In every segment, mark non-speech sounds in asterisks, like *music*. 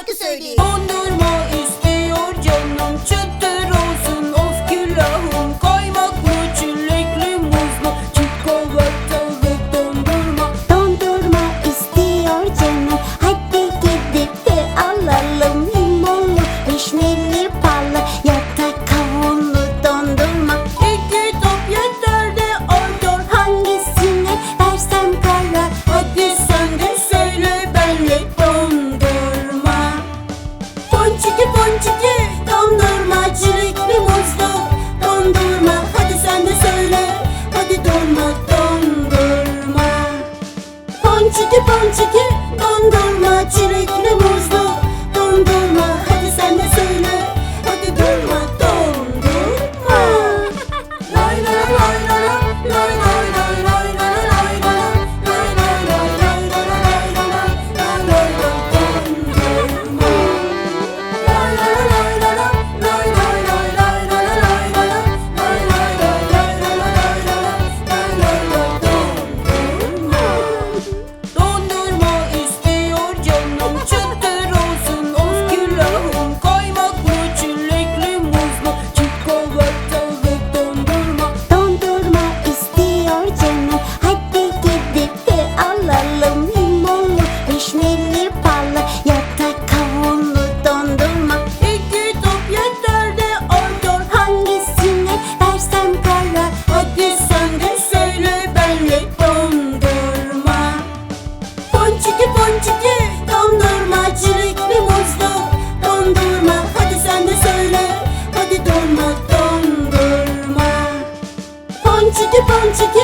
şarkı söyleyeyim. On Don çiki, dondurma, çilekli bu. boncuklu Dondurmacılık bir muzlu. Dondurma hadi sen de söyle. Hadi donma dondurma. Boncuklu boncuklu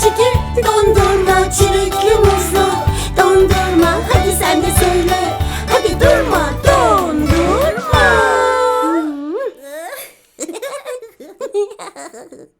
çiki Dondurma çilekli muzlu. Dondurma hadi sen de söyle. Hadi durma dondurma. Hmm. *laughs* *laughs*